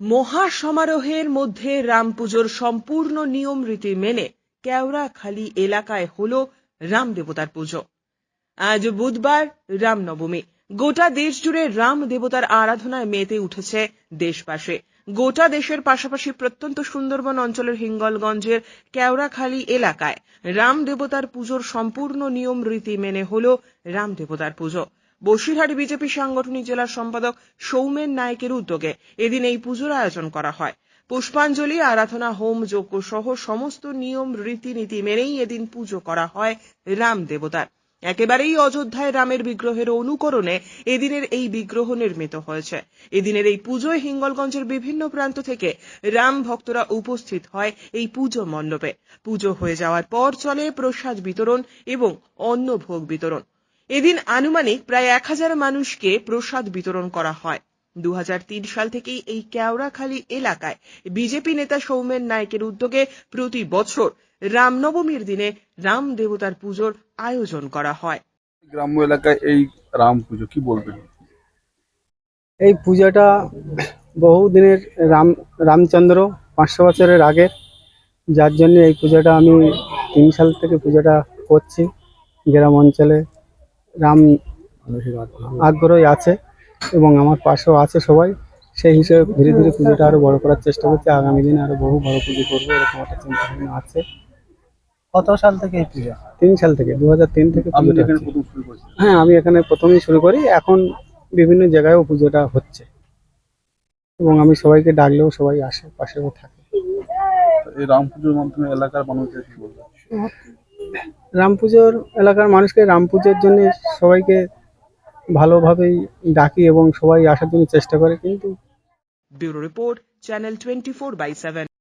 মহা সমারোহের মধ্যে রাম পুজোর সম্পূর্ণ নিয়ম রীতি মেনে কেওড়াখালী এলাকায় হল রাম দেবতার পুজো। আজ বুধবার রামনবমী। গোটা দেশ জুড়ে রাম দেবতার আরাধনায় মেতে উঠেছে দেশবাসী। গোটা দেশের পাশাপাশি প্রত্যন্ত সুন্দরবন অঞ্চলের হিঙ্গলগঞ্জের কেওড়াখালী এলাকায় রাম দেবতার পুজোর সম্পূর্ণ নিয়ম রীতি মেনে হল রাম দেবতার পুজো। বসিরহাট বিজেপি সাংগঠনিক জেলার সম্পাদক সৌমেন নায়কের উদ্যোগে এদিন এই পুজোর আয়োজন করা হয়। পুষ্পাঞ্জলি, আরাধনা, হোম যজ্ঞ সহ সমস্ত নিয়ম, রীতিনীতি মেনেই এদিন পুজো করা হয় রাম দেবতার। একেবারেই অযোধ্যায় রামের বিগ্রহের অনুকরণে এদিনের এই বিগ্রহ নির্মিত হয়েছে। এদিনের এই পুজোয় হিঙ্গলগঞ্জের বিভিন্ন প্রান্ত থেকে রাম ভক্তরা উপস্থিত হয় এই পুজো মণ্ডপে। পুজো হয়ে যাওয়ার পর চলে প্রসাদ বিতরণ এবং অন্ন ভোগ বিতরণ। এদিন আনুমানিক প্রায় এক হাজার মানুষকে প্রসাদ বিতরণ করা হয়। দু হাজার তিন সাল থেকেই এই কেওড়াখালী এলাকায় বিজেপি নেতা সৌমেন নায়কের উদ্যোগে প্রতি বছর রামনবমীর দিনে রাম দেবতার পুজোর আয়োজন করা হয়। গ্রাম্য এলাকায় এই রাম পুজো কি বলবেন? এই পূজাটা বহু দিনের রাম রামচন্দ্র পাঁচশো বছরের আগের। যার জন্য এই পূজাটা আমি তিন সাল থেকে পূজাটা করছি গ্রাম অঞ্চলে। রাম আগ্রহী। আছে এবং আমার পাশেও আছে সবাই। সেই হিসেবে ধীরে ধীরে পুজোটা আরও বড় করার চেষ্টা করছি। আগামী দিনে আরও বহু বড় পুজো করব এরকম একটা চিন্তা ভাবনা আছে। কত সাল থেকে এই পূজা? তিন সাল থেকে দু তিন থেকে হ্যাঁ আমি এখানে প্রথমেই শুরু করি। এখন বিভিন্ন জায়গায়ও পুজোটা হচ্ছে। এবং আমি সবাইকে ডাকলেও সবাই আসে পাশেও থাকে। এই রাম পুজোর মাধ্যমে এলাকার মানুষদের কি বলবেন? রাম পুজোর এলাকার মানুষকে রাম পুজোর জন্য সবাইকে ভালোভাবেই ডাকি এবং সবাই আসার জন্য চেষ্টা করে, কিন্তু bureau report, channel twenty four by seven.